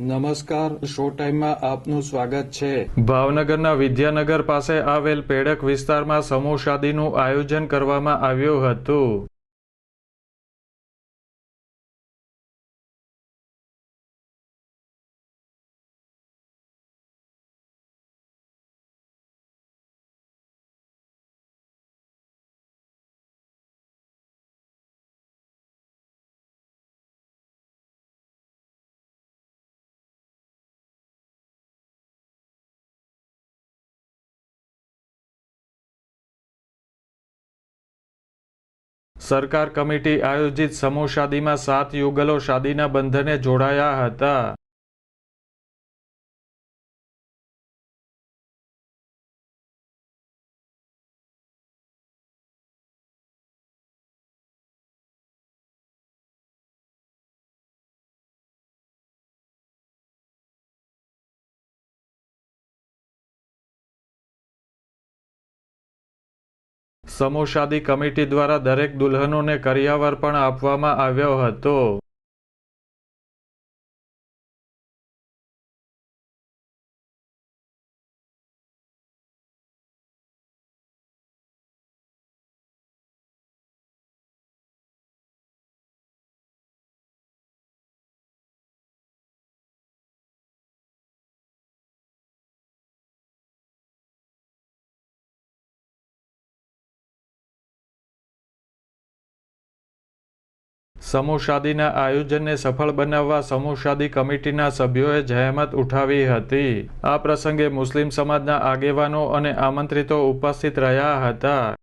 નમસ્કાર, શો ટાઈમમાં આપનું સ્વાગત છે. ભાવનગરના વિદ્યાનગર પાસે આવેલ પેડક વિસ્તારમાં સમૂહ શાદીનું આયોજન કરવામાં આવ્યું હતું. સરકાર કમિટી આયોજિત સમૂહ શાદીમાં સાત યુગલો શાદીના બંધને જોડાયા હતા. સમૂહ શાદી કમિટી દ્વારા દરેક દુલ્હનોને કરિયાવર પણ આપવામાં આવ્યો હતો. સમૂહ શાદીના આયોજનને સફળ બનાવવા સમૂહ શાદી કમિટીના સભ્યોએ જહેમત ઉઠાવી હતી. આ પ્રસંગે મુસ્લિમ સમાજના આગેવાનો અને આમંત્રિતો ઉપસ્થિત રહ્યા હતા.